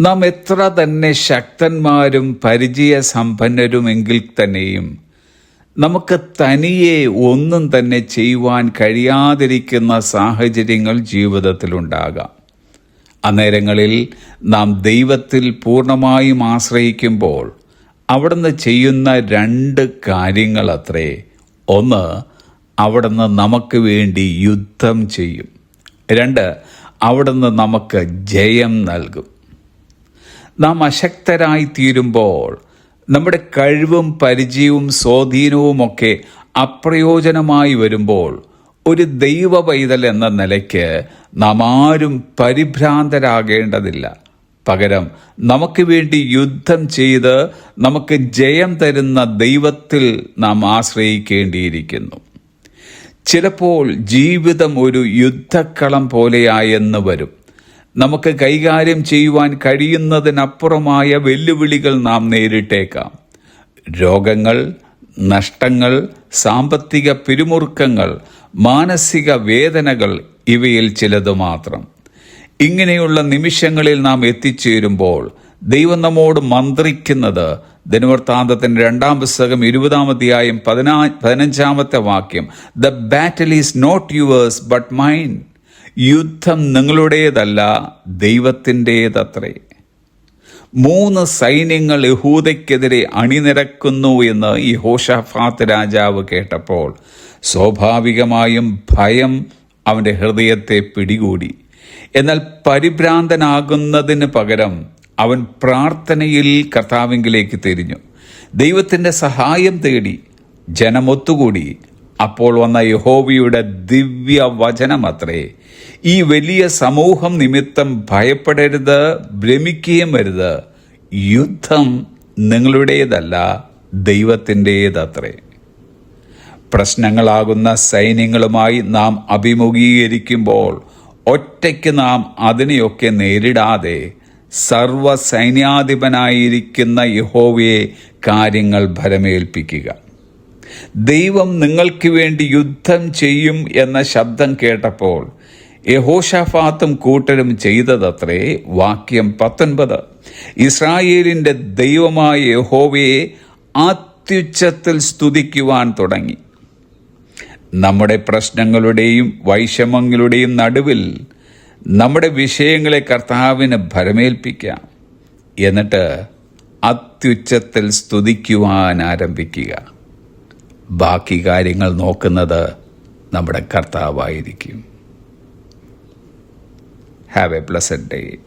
നാം എത്ര തന്നെ ശക്തന്മാരും പരിചയസമ്പന്നരുമെങ്കിൽ തന്നെയും നമുക്ക് തനിയെ ഒന്നും തന്നെ ചെയ്യുവാൻ കഴിയാതിരിക്കുന്ന സാഹചര്യങ്ങൾ ജീവിതത്തിലുണ്ടാകാം. അന്നേരങ്ങളിൽ നാം ദൈവത്തിൽ പൂർണമായും ആശ്രയിക്കുമ്പോൾ അവിടുന്ന് ചെയ്യുന്ന രണ്ട് കാര്യങ്ങൾ അത്രേ ഒന്ന് അവിടുന്ന് നമുക്ക് വേണ്ടി യുദ്ധം ചെയ്യും. രണ്ട് അവിടുന്ന് നമുക്ക് ജയം നൽകും. നാം അശക്തരായി തീരുമ്പോൾ നമ്മുടെ കഴിവും പരിചയവും സ്വാധീനവും ഒക്കെ അപ്രയോജനമായി വരുമ്പോൾ ഒരു ദൈവ പൈതൽ എന്ന നിലയ്ക്ക് നാം ആരും പരിഭ്രാന്തരാകേണ്ടതില്ല. പകരം നമുക്ക് വേണ്ടി യുദ്ധം ചെയ്ത് നമുക്ക് ജയം തരുന്ന ദൈവത്തിൽ നാം ആശ്രയിക്കേണ്ടിയിരിക്കുന്നു. ചിലപ്പോൾ ജീവിതം ഒരു യുദ്ധക്കളം പോലെയായെന്ന് വരും. നമുക്ക് കൈകാര്യം ചെയ്യുവാൻ കഴിയുന്നതിനപ്പുറമായ വെല്ലുവിളികൾ നാം നേരിട്ടേക്കാം. രോഗങ്ങൾ നഷ്ടങ്ങൾ സാമ്പത്തിക പിരിമുറുക്കങ്ങൾ മാനസിക വേദനകൾ ഇവയിൽ ചിലത് മാത്രം. ഇങ്ങനെയുള്ള നിമിഷങ്ങളിൽ നാം എത്തിച്ചേരുമ്പോൾ ദൈവം നമ്മോട് മന്ത്രിക്കുന്നത് ദിനവൃത്താന്തത്തിന്റെ രണ്ടാം പുസ്തകം ഇരുപതാം അധ്യായം പതിനാ പതിനഞ്ചാമത്തെ വാക്യം the battle is not yours but mine യുദ്ധം നിങ്ങളുടേതല്ല ദൈവത്തിന്റേതത്രേ. മൂന്ന് സൈന്യങ്ങൾ യഹൂദയ്ക്കെതിരെ അണിനിരക്കുന്നു എന്ന് ഈ ഹോഷഫാത്ത് രാജാവ് കേട്ടപ്പോൾ സ്വാഭാവികമായും ഭയം അവന്റെ ഹൃദയത്തെ പിടികൂടി. എന്നാൽ പരിഭ്രാന്തനാകുന്നതിന് പകരം അവൻ പ്രാർത്ഥനയിൽ കർത്താവിങ്കിലേക്ക് തിരിഞ്ഞു. ദൈവത്തിന്റെ സഹായം തേടി ജനമൊത്തുകൂടി. അപ്പോൾ വന്ന യഹോവയുടെ ദിവ്യ വചനമത്രേ ഈ വലിയ സമൂഹം നിമിത്തം ഭയപ്പെടരുത് ഭ്രമിക്കുകയും വരുത് യുദ്ധം നിങ്ങളുടേതല്ല ദൈവത്തിന്റേതത്രേ. പ്രശ്നങ്ങളാകുന്ന സൈന്യങ്ങളുമായി നാം അഭിമുഖീകരിക്കുമ്പോൾ ഒറ്റയ്ക്ക് നാം അതിനെയൊക്കെ നേരിടാതെ സർവ സൈന്യാധിപനായിരിക്കുന്ന യഹോവയെ കാര്യങ്ങൾ ഭരമേൽപ്പിക്കുക. ദൈവം നിങ്ങൾക്ക് വേണ്ടി യുദ്ധം ചെയ്യും എന്ന ശബ്ദം കേട്ടപ്പോൾ യഹോഷഫാത്തും കൂട്ടരും ചെയ്തതത്രേ വാക്യം പത്തൊൻപത്. ഇസ്രായേലിന്റെ ദൈവമായ യഹോവയെ അത്യുച്ചത്തിൽ സ്തുതിക്കുവാൻ തുടങ്ങി. നമ്മുടെ പ്രശ്നങ്ങളുടെയും വൈഷമങ്ങളുടെയും നടുവിൽ നമ്മുടെ വിഷയങ്ങളെ കർത്താവിന് ഭരമേൽപ്പിക്കാം. എന്നിട്ട് അത്യുച്ചത്തിൽ സ്തുതിക്കുവാൻ ആരംഭിക്കുക. ബാക്കി കാര്യങ്ങൾ നോക്കുന്നത് നമ്മുടെ കർത്താവായിരിക്കും. Have a blessed day.